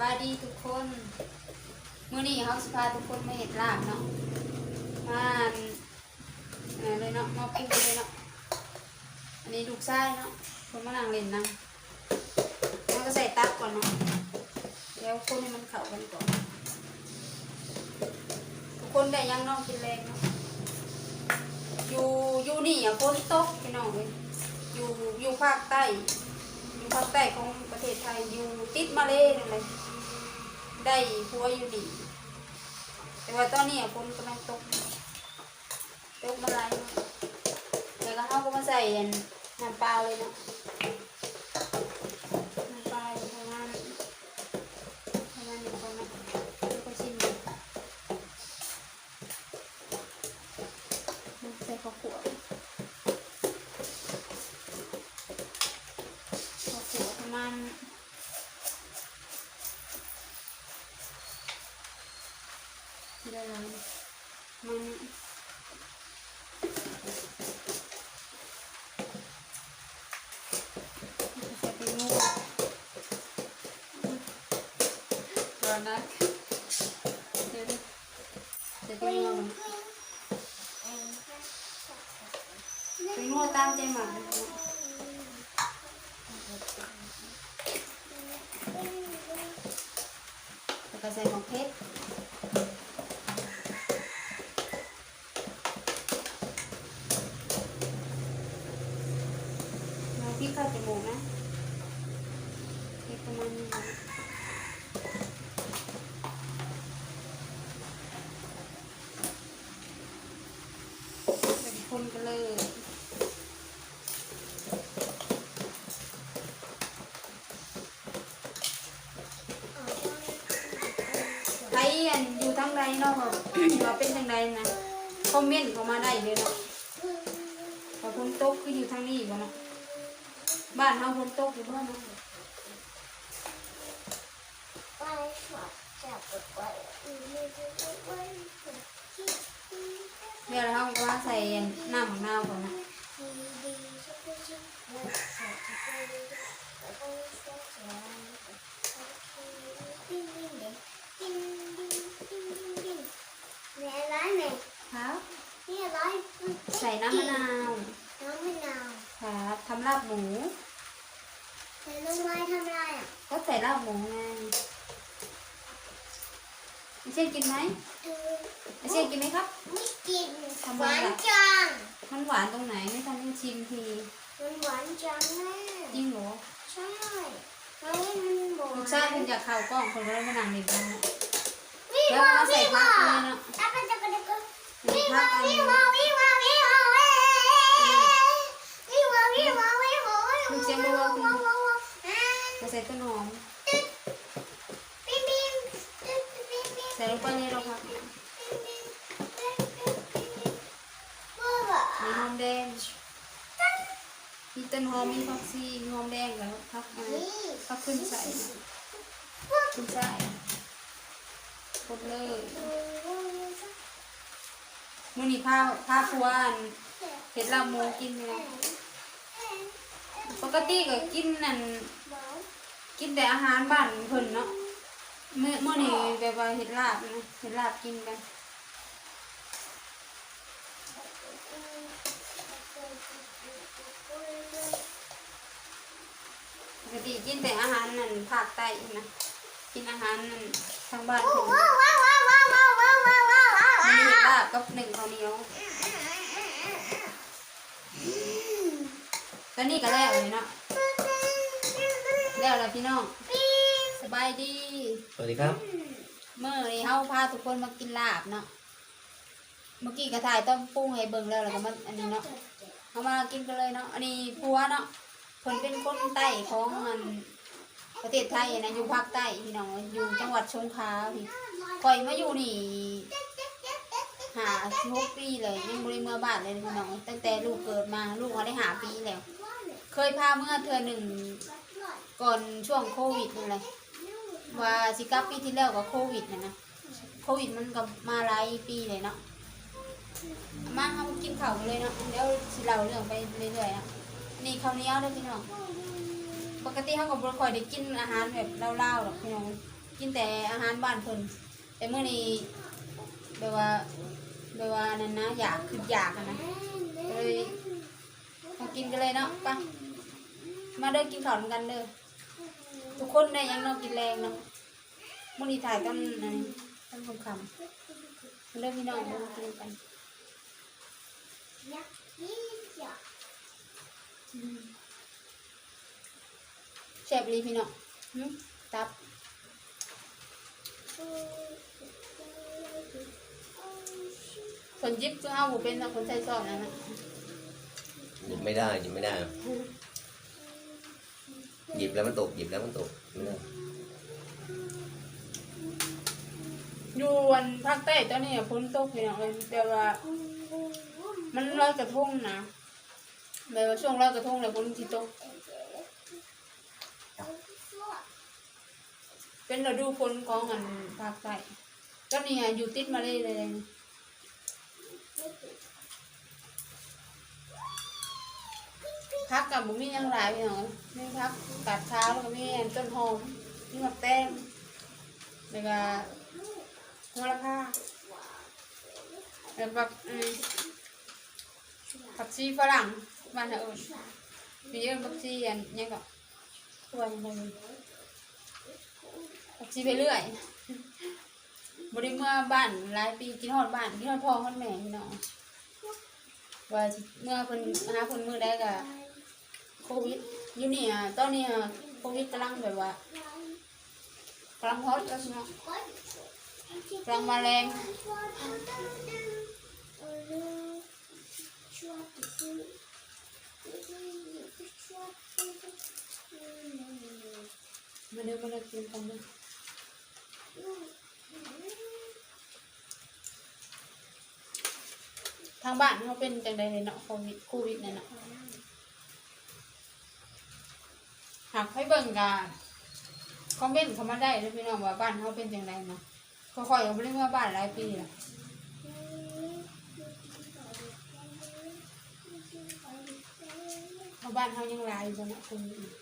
บายดีทุกคนมื้อนี้เขาสิพาทุกคนมาเห็ดลาบเนาะมาอันนั้นเลยเนาะมาปิ้งเลยเนาะอันนี้ลูกชายเนาะคนมานั่งเล่นนั่งแล้วก็ใส่ตับก่อนเนาะเดี๋ยวคนให้มันเข้ากันก่อน ทุกคนได้ยังน้องกินแรงเนาะอยู่อยู่นี่อะฝนตกพี่น้องเลยอยู่อยู่ภาคใต้อยู่ภาคใต้ของประเทศไทยอยู่ติดมาเลยนั่นเลย ได้ผัวอยู่นี่แต่ว่าตอนนี้อะฝนกำลังตกตกมาหลายมื้อแล้วก็เขาก็มาใส่นน้ำเปล่าเลยเนาะ anak. Jadi mau. Jadi mau tam cai mak. แล้วก็ใส่หมกเพชรน้ำพริกข้าวจมูกนะ รอันอยู่ทางใดเนาะแบบว่าเป็นทางใดนะคอมเมนต์เข้ามาได้เลยเนาะแต่คนตกคืออยู่ทางนี้บ่เนาะบ้านเฮาฝนตกอยู่บ้านเนาะเดี๋ยวเราก็ว่าใส่น้ำมะนาวก่อนนะครับใส่น้ำมะนาวครับทำลาบหมูก็ใส่ลาบหมูไงไม่ใช่กินไหมไม่ใช่กินไหมครับหวานจังมันหวานตรงไหนไม่ทันได้ชิมทีมันหวานจังแม่จริงเหรอใช่แล้วมันหวานลูกชายเพิ่งอยากเข้ากล้องคนก็เลยมานั่งเด็กนะวิแล้ววาก็ใส่วิผัวากเลยเนาะตาเป็นตาเป็นตาเป็นใส่วิผัวากอันวินี้วาวิวาวิวาเว้ยวิวาวิวาวิวาวิวาวิวาวิวาวิวา จะ ใส่ต้นหอมปิ๊งปิ๊งปิ๊งปิ๊งปิ๊งใส่ลงไปในเราผักมีว้าหอมแดงมีต้นหอมมีผักชีมีหอมแดงแล้วผักอะไรผักขึ้นใส่ขึ้นใส่กดเลยมื้อนี้พาพาพัวนเห็ดลาบหมูกินเลยปกติก็กินนั่น กินแต่อาหารบ้านเพิ่นเนาะเมื่อเมื่อนี้แบบว่เห็ดลาบนะเห็ดลาบกินกันปกติกินแต่อาหารนั่นผักใต้นะกินอาหารนั่นทางบ้านคุณเห็ดลาบกัหนึ่งข้าวเหนียวตอนนี้ก็แล้วเลยเนาะ แล้วแล้วพี่น้องสบายดีสวัสดีครับ เมื่อนี้เฮาพาทุกคนมากินลาบเนาะเมื่อกี้ก็ถ่ายต้มปรุงให้เบิ่งแล้วแล้วก็มาอันนี้เนาะเฮามากินกันเลยเนาะอันนี้ผัวเนาะเพิ่นเป็นคนใต้ของมันประเทศไทยนะอยู่ภาคใต้พี่น้องอยู่จังหวัดสงขลาพี่ข่อยมาอยู่นี่หาหกปีเลยยังบ่ได้เมื่อบ้านเลยพี่น้องตั้งแต่ลูกเกิดมาลูกมาได้หาปีแล้ว เคยพาเมื่อเทื่อหนึ่ง ก่อนช่วงโควิดนั่นแหละว่าสิกลับปีที่แล้วกับโควิดนะนะโควิดมันก็มาหลายปีเลยเนาะมาเอากินข้าวกันเลยเนาะเดี๋ยวสิเล่าเรื่องไปเรื่อยๆเนาะนี่ข้าวเหนียวเด้พี่น้องปกติเขาก็บ่ค่อยได้กินอาหารแบบเล่าๆหรอกพี่น้องกินแต่อาหารบ้านเพิ่นแต่เมื้อนี้แบบว่าแบบว่านั่นนะอยากคืออยากนะเลยมากินกันเลยเนาะไปมาเด้อกินข้าวด้วยกันเด้อ ทุกคนได้ยังนาะกินแรงเนาะมื้อนี้ถ่ายตอนนั้นตอนคำๆมาเด้อพี่น้องมกินกันอืมแซ่บลยพี่น้องหึตับคนยิบก็เอาบ่เป็นนะคนใส่ซอสนะนะยิบไม่ได้ยิบไม่ได้ หยิบแล้วมันตกหยิบแล้วมันตกไม่ได้อยู่วันภาคใต้ตอนนี้ฝนตกพี่น้องเลยแต่ว่า มันลอยกระทงนะแบบว่าช่วงลอยกระทงแล้วฝนสิตก เป็นฤดูฝนของอันภาคใต้ตอนนี้อยู่ติดมาเลยเลยนะ พักกับบุมียังหลายพี่น้องมีพักกัดเท้าแล้วก็มีอันต้นหอมมีหมักแต้มแล้วก็หัวละผ้าแล้วก็ผักชีฝรั่งบ้านเราเอิ้นมีเยอะผักชีอันเนี้ก็ตัวอะไรผักชีไปเรื่อยบริเมื่อบ้านหลายปีกินฮอดบ้านกินฮอดพ่อฮอดแม่พี่น้องว่าเมื่อเพิ่นหาเพิ่นมือได้ก็ โควิดอยู่นี่อะตอนนี้อะโควิดกำลังแบบว่ากำลังฮอตแล้วเนาะกำลังมาแรงมาเดินมาเดินกินกันเลยทางบ้านเขาเป็นจังใดเลยเนาะโควิดโควิดเนี่ยเนาะากให้เบิ่งกันคอมเมนต์เขามาได้เลยพี่น้องว่าบ้านเขาเป็นจังใดเนาะค่อยๆเอาไปเรื่อยๆบ้านหลายปีและเพราบ้านเขายังลายอยู่เนาะคนอื่น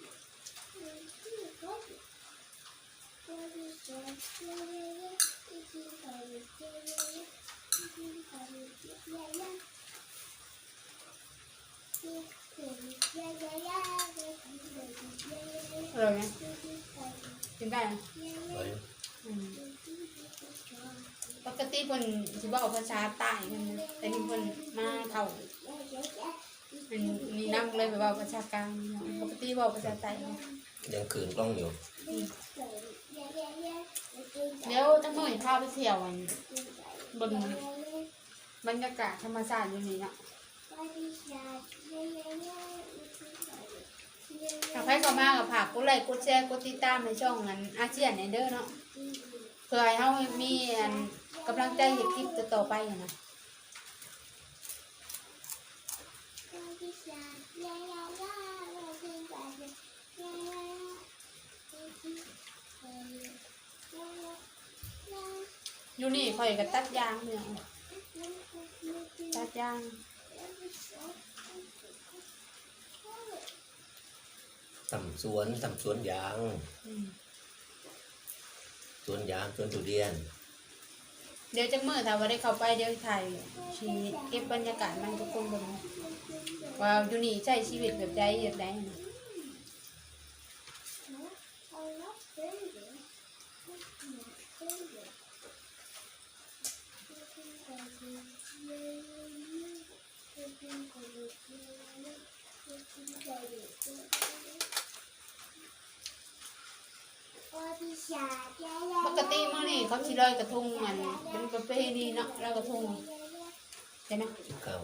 อร่อยไหมกินได้ไหมไว้อืมปกติเพิ่นสิบอกภาษาใต้กันนะแต่นี่เพิ่นมาเข้าเป็นนี่นั่งเลยแบบว่าภาษากลางเนาะปกติบอกภาษาใต้เนาะยังขืนกล้องอยู่เดี๋ยวตั้งหน่อยพาไปเที่ยวอันเบิ่งบรรยากาศธรรมชาติอยู่นี่เนาะ ถ้าใครเข้ามากับผักกดไลค์กดแชร์กดติดตามในช่องอันอาเซียนในเด้อเนาะเพื่อให้เฮามีอันกำลังใจเฮ็ดคลิปต่อๆไปอะนะอยู่นี่ข่อยก็ตัดยางเนี่ยตัดยาง ทำสวนทำสวนยางอืมสวนยางสวนทุเรียน เดี๋ยวจะเมื่อถ้าว่าได้เข้าไปเดี๋ยวถ่ายชีเก็บบรรยากาศมันทุกคนเบิ่งว่าอยู่นี่ใช้ชีวิตแบบใดแบบใดนะ ปกติมื้อนี้เขาสิลอยกระทงมันเป็นประเพณีเนาะลอยกระทงใช่ไหมเก้า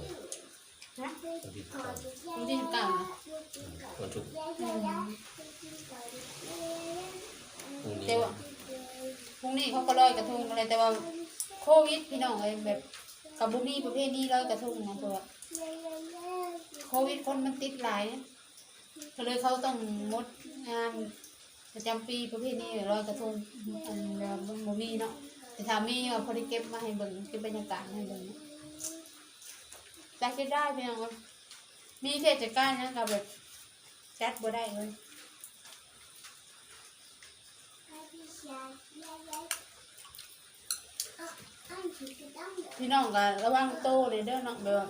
ฮะวันที่เก้าวันที่สิบเก้านะวันศุกร์อืมพรุ่งนี้แต่ว่าพรุ่งนี้เขาก็ลอยกระทงอะไรแต่ว่าโควิดพี่น้องเอ้ยแบบกับบุมีประเภทนี้ลอยกระทงนะเพราะว่าโควิดคนมันติดหลายก็เลยเขาต้องงดงานประจำปีประเภทนี้ลอยกระทงอันแบบีเนาะแต่ถามีว่าพอได้เก็บมาให้เบิ่งเก็บบรรยากาศให้เบิ่งจัดก็ได้พี่น้องมีเทศกาลนะกับแบบจัดบ่ได้เลยพี่น้องก็ระวังโตเลยเด้อนาะแบบว่า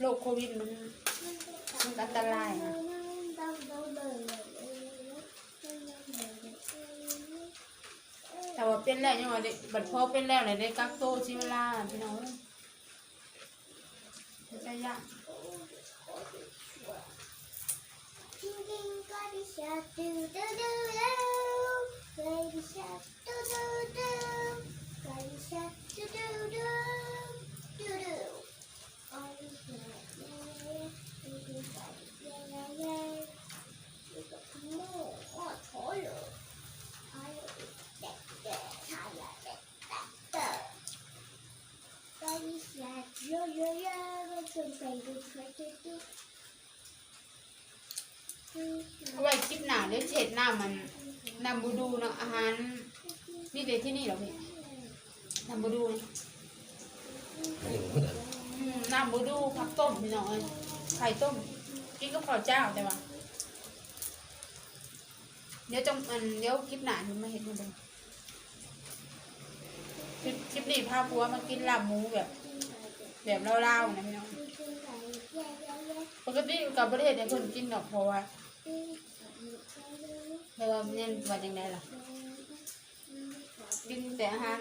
โรคโควิดมัน มันอันตรายนะแต่ว่าเป็นแล้วยังว่าได้บัดพอเป็นแล้วเลยได้กักโตวชิเวลาพี่น้องเอ้ยไม่ใช่ยาก Baby shark, เดี๋ยวเช็ดหน้ามันนำบูดูเนาะอาหารนี่เด็ดที่นี่เหรอพี่นำบูดูนี่ไม่รู้เหมือนกันอืมน้ำบูดูผักต้มพี่น้องเอ้ยไข่ต้มกินกับข้าวเจ้าแต่ว่าเดี๋ยวจงอันเดี๋ยวคลิปหนาถึงมาเห็นมันเป็นคลิปคลิปนี้พาผัวมากินลาบหมูแบบ แบบเล่าๆนะพี่น้องปกติกับประเทศเนี่ยคนกินดอกเพราะว่า เพราะว่าเนี่ยว่าจังไดล่ะกินแต่อาหาร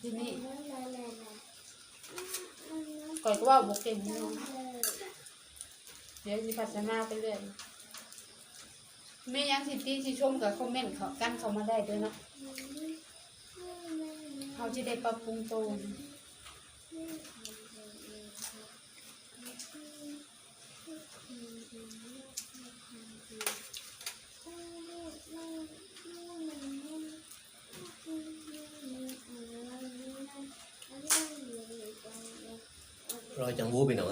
ที่นี่ก่อนก็ว่าบุกเก่งเดี๋ยวจะพัฒนาไปเรื่อยไม่ยังสิตีสิชมกับคอมเมนต์เขากันเขามาได้ด้วยเนาะเขาจะได้ปรับปรุงตัว รอยจังวูไปหน่อย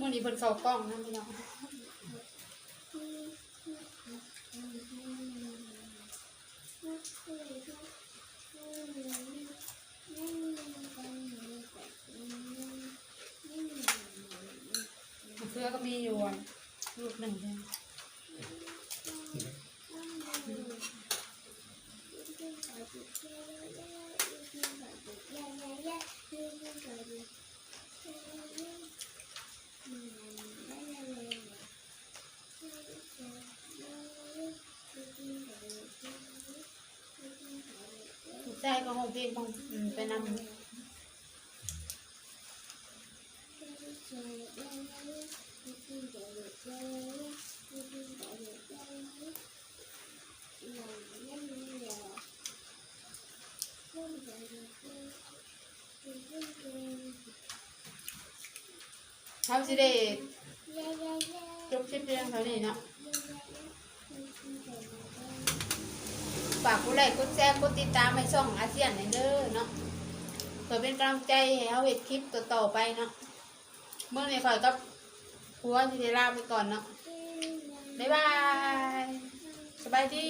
มื่อนี้เพิ่นเข้ากล้องนะพี่น้องเพื่อก็มีอยู่วันลูกห นึ่งเดือนลูกชายก็ห้องเพลงห้องอืมไปนำ เขาสิได้จบคลิปเรื่องเท่านี้เนาะฝากกดไลค์กดแชร์กดติดตามให้ช่องอาเซียนหน่อยเด้อเนาะเพื่อเป็นกำลังใจให้เขาเห็ดคลิปต่อๆไปเนาะเมื่อนี้ข่อยกับผัวสิได้ลาไปก่อนเนาะบ๊ายบายสบายดี